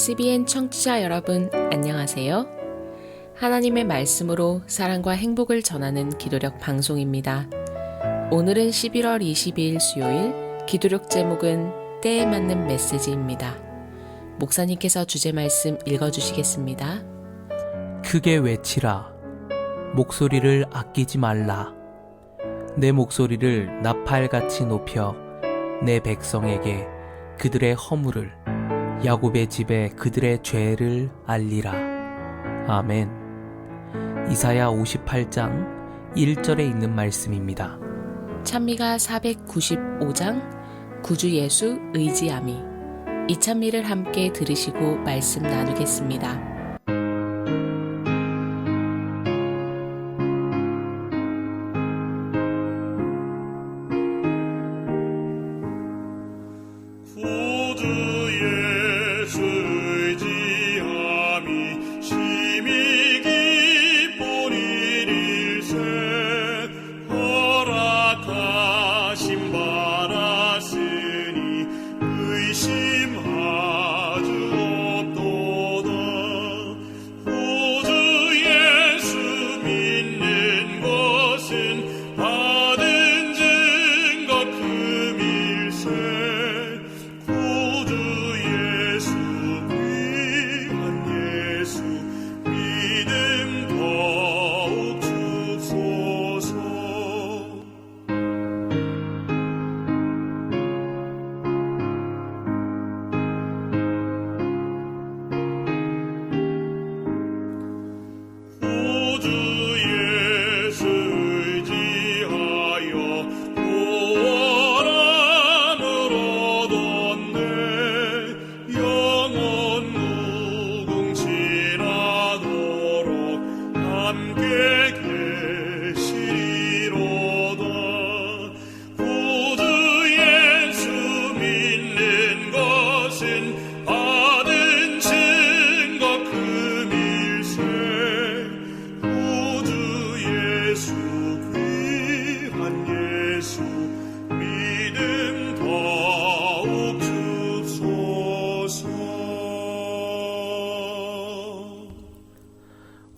CBN 청취자 여러분, 안녕하세요. 하나님의 말씀으로 사랑과 행복을 전하는 기도력 방송입니다. 오늘은 11월 22일 수요일, 기도력 제목은 때에 맞는 메시지입니다. 목사님께서 주제 말씀 읽어주시겠습니다. 크게 외치라. 목소리를 아끼지 말라. 내 목소리를 나팔같이 높여 내 백성에게 그들의 허물을 야곱의 집에 그들의 죄를 알리라. 아멘. 이사야 58장 1절에 있는 말씀입니다. 찬미가 495장 구주 예수 의지함이 이 찬미를 함께 들으시고 말씀 나누겠습니다.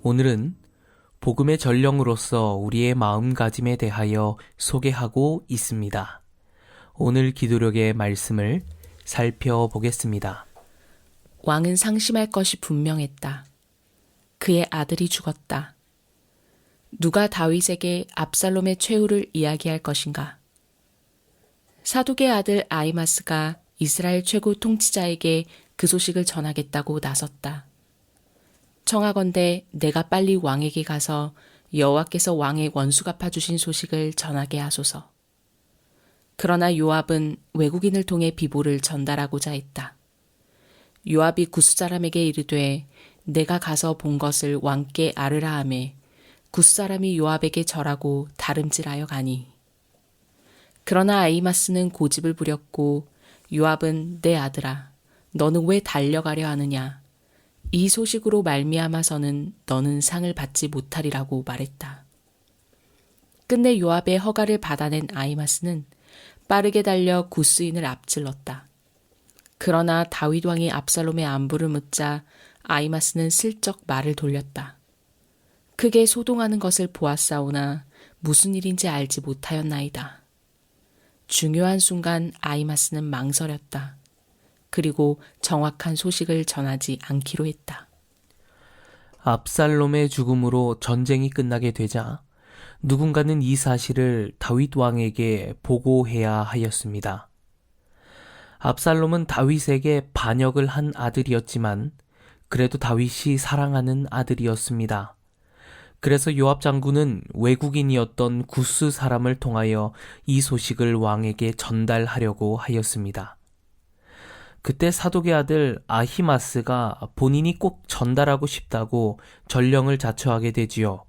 오늘은 복음의 전령으로서 우리의 마음가짐에 대하여 소개하고 있습니다. 오늘 기도력의 말씀을 살펴보겠습니다. 왕은 상심할 것이 분명했다. 그의 아들이 죽었다. 누가 다윗에게 압살롬의 최후를 이야기할 것인가? 사독의 아들 아이마스가 이스라엘 최고 통치자에게 그 소식을 전하겠다고 나섰다. 청하건대 내가 빨리 왕에게 가서 여호와께서 왕의 원수 갚아주신 소식을 전하게 하소서. 그러나 요압은 외국인을 통해 비보를 전달하고자 했다. 요압이 구스 사람에게 이르되 내가 가서 본 것을 왕께 아르라 하매 구스 사람이 요압에게 절하고 다름질하여 가니 그러나 아이마스는 고집을 부렸고 요압은 내 아들아 너는 왜 달려가려 하느냐 이 소식으로 말미암아서는 너는 상을 받지 못하리라고 말했다. 끝내 요압의 허가를 받아낸 아이마스는 빠르게 달려 구스인을 앞질렀다. 그러나 다윗 왕이 압살롬의 안부를 묻자 아이마스는 슬쩍 말을 돌렸다. 크게 소동하는 것을 보았사오나 무슨 일인지 알지 못하였나이다. 중요한 순간 아이마스는 망설였다. 그리고 정확한 소식을 전하지 않기로 했다. 압살롬의 죽음으로 전쟁이 끝나게 되자 누군가는 이 사실을 다윗 왕에게 보고해야 하였습니다. 압살롬은 다윗에게 반역을 한 아들이었지만 그래도 다윗이 사랑하는 아들이었습니다. 그래서 요압 장군은 외국인이었던 구스 사람을 통하여 이 소식을 왕에게 전달하려고 하였습니다. 그때 사독의 아들 아히마스가 본인이 꼭 전달하고 싶다고 전령을 자처하게 되지요.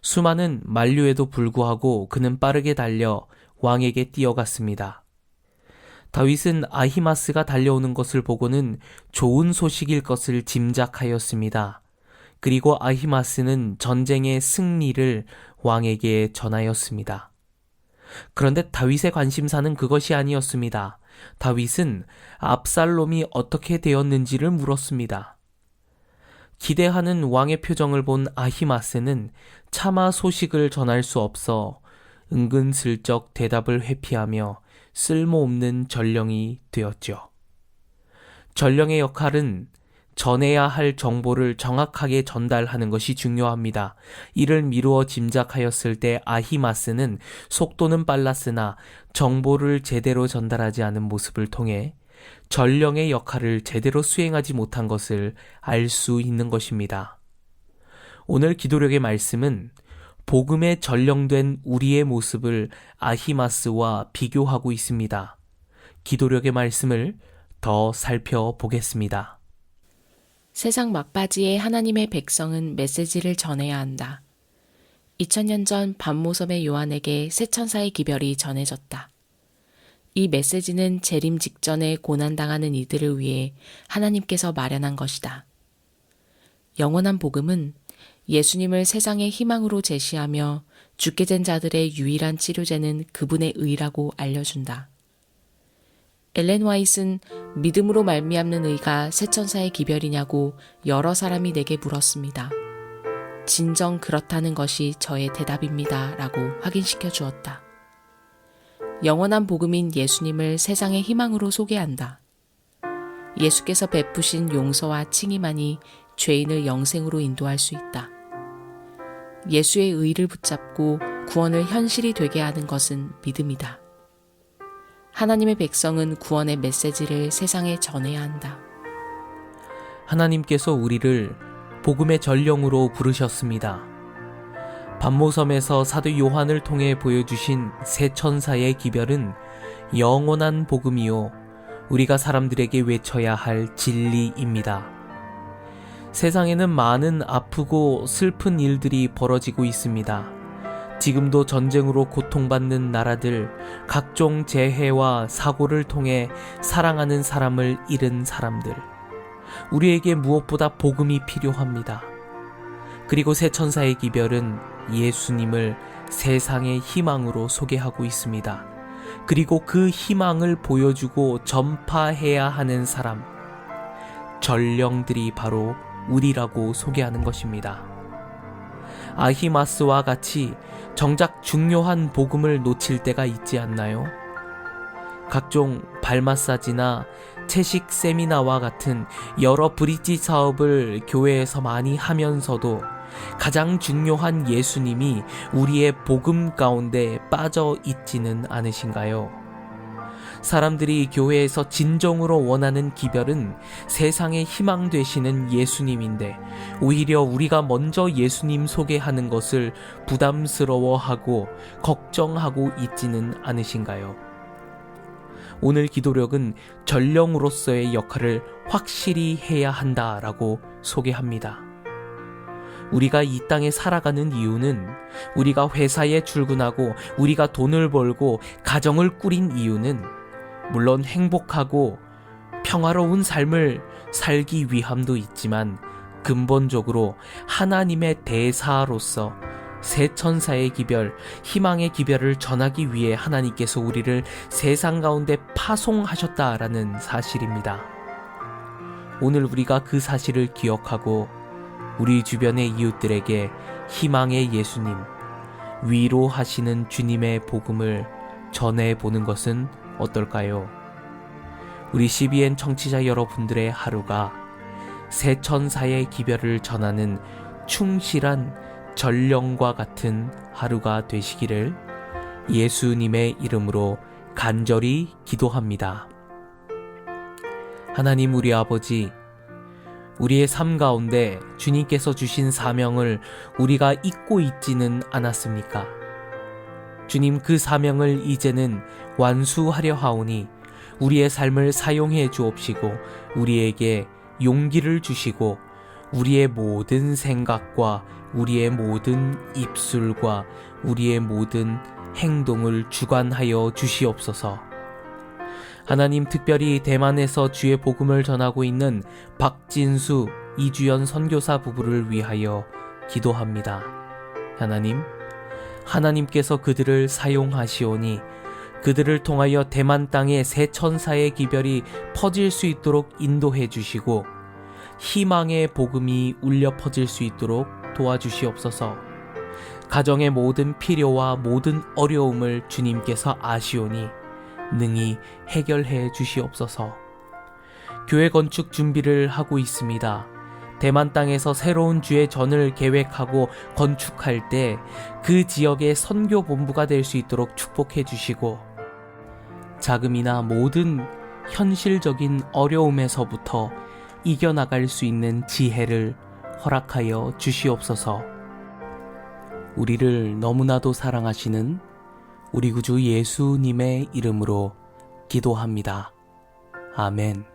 수많은 만류에도 불구하고 그는 빠르게 달려 왕에게 뛰어갔습니다. 다윗은 아히마스가 달려오는 것을 보고는 좋은 소식일 것을 짐작하였습니다. 그리고 아히마스는 전쟁의 승리를 왕에게 전하였습니다. 그런데 다윗의 관심사는 그것이 아니었습니다. 다윗은 압살롬이 어떻게 되었는지를 물었습니다. 기대하는 왕의 표정을 본 아히마스는 차마 소식을 전할 수 없어 은근슬쩍 대답을 회피하며 쓸모없는 전령이 되었죠. 전령의 역할은 전해야 할 정보를 정확하게 전달하는 것이 중요합니다. 이를 미루어 짐작하였을 때 아히마스는 속도는 빨랐으나 정보를 제대로 전달하지 않은 모습을 통해 전령의 역할을 제대로 수행하지 못한 것을 알 수 있는 것입니다. 오늘 기도력의 말씀은 복음에 전령된 우리의 모습을 아히마스와 비교하고 있습니다. 기도력의 말씀을 더 살펴보겠습니다. 세상 막바지에 하나님의 백성은 메시지를 전해야 한다. 2000년 전 반모섬의 요한에게 새 천사의 기별이 전해졌다. 이 메시지는 재림 직전에 고난당하는 이들을 위해 하나님께서 마련한 것이다. 영원한 복음은 예수님을 세상의 희망으로 제시하며 죽게 된 자들의 유일한 치료제는 그분의 의라고 알려준다. 엘렌 와이슨 믿음으로 말미암는 의가 새 천사의 기별이냐고 여러 사람이 내게 물었습니다. 진정 그렇다는 것이 저의 대답입니다. 라고 확인시켜 주었다. 영원한 복음인 예수님을 세상의 희망으로 소개한다. 예수께서 베푸신 용서와 칭의만이 죄인을 영생으로 인도할 수 있다. 예수의 의를 붙잡고 구원을 현실이 되게 하는 것은 믿음이다. 하나님의 백성은 구원의 메시지를 세상에 전해야 한다. 하나님께서 우리를 복음의 전령으로 부르셨습니다. 반모섬에서 사도 요한을 통해 보여주신 새 천사의 기별은 영원한 복음이요. 우리가 사람들에게 외쳐야 할 진리입니다. 세상에는 많은 아프고 슬픈 일들이 벌어지고 있습니다. 지금도 전쟁으로 고통받는 나라들, 각종 재해와 사고를 통해 사랑하는 사람을 잃은 사람들. 우리에게 무엇보다 복음이 필요합니다. 그리고 새 천사의 기별은 예수님을 세상의 희망으로 소개하고 있습니다. 그리고 그 희망을 보여주고 전파해야 하는 사람, 전령들이 바로 우리라고 소개하는 것입니다. 아히마스와 같이 정작 중요한 복음을 놓칠 때가 있지 않나요? 각종 발 마사지나 채식 세미나와 같은 여러 브릿지 사업을 교회에서 많이 하면서도 가장 중요한 예수님이 우리의 복음 가운데 빠져 있지는 않으신가요? 사람들이 교회에서 진정으로 원하는 기별은 세상의 희망 되시는 예수님인데 오히려 우리가 먼저 예수님 소개하는 것을 부담스러워하고 걱정하고 있지는 않으신가요? 오늘 기도력은 전령으로서의 역할을 확실히 해야 한다라고 소개합니다. 우리가 이 땅에 살아가는 이유는 우리가 회사에 출근하고 우리가 돈을 벌고 가정을 꾸린 이유는 물론 행복하고 평화로운 삶을 살기 위함도 있지만 근본적으로 하나님의 대사로서 새 천사의 기별, 희망의 기별을 전하기 위해 하나님께서 우리를 세상 가운데 파송하셨다라는 사실입니다. 오늘 우리가 그 사실을 기억하고 우리 주변의 이웃들에게 희망의 예수님, 위로하시는 주님의 복음을 전해보는 것은 어떨까요? 우리 CBN 청취자 여러분들의 하루가 새 천사의 기별을 전하는 충실한 전령과 같은 하루가 되시기를 예수님의 이름으로 간절히 기도합니다. 하나님 우리 아버지, 우리의 삶 가운데 주님께서 주신 사명을 우리가 잊고 있지는 않았습니까? 주님 그 사명을 이제는 완수하려 하오니 우리의 삶을 사용해 주옵시고 우리에게 용기를 주시고 우리의 모든 생각과 우리의 모든 입술과 우리의 모든 행동을 주관하여 주시옵소서. 하나님 특별히 대만에서 주의 복음을 전하고 있는 박진수, 이주연 선교사 부부를 위하여 기도합니다. 하나님, 하나님께서 그들을 사용하시오니 그들을 통하여 대만 땅에 새 천사의 기별이 퍼질 수 있도록 인도해 주시고 희망의 복음이 울려 퍼질 수 있도록 도와주시옵소서. 가정의 모든 필요와 모든 어려움을 주님께서 아시오니 능히 해결해 주시옵소서. 교회 건축 준비를 하고 있습니다. 대만 땅에서 새로운 주의 전을 계획하고 건축할 때 그 지역의 선교 본부가 될 수 있도록 축복해 주시고 자금이나 모든 현실적인 어려움에서부터 이겨나갈 수 있는 지혜를 허락하여 주시옵소서. 우리를 너무나도 사랑하시는 우리 구주 예수님의 이름으로 기도합니다. 아멘.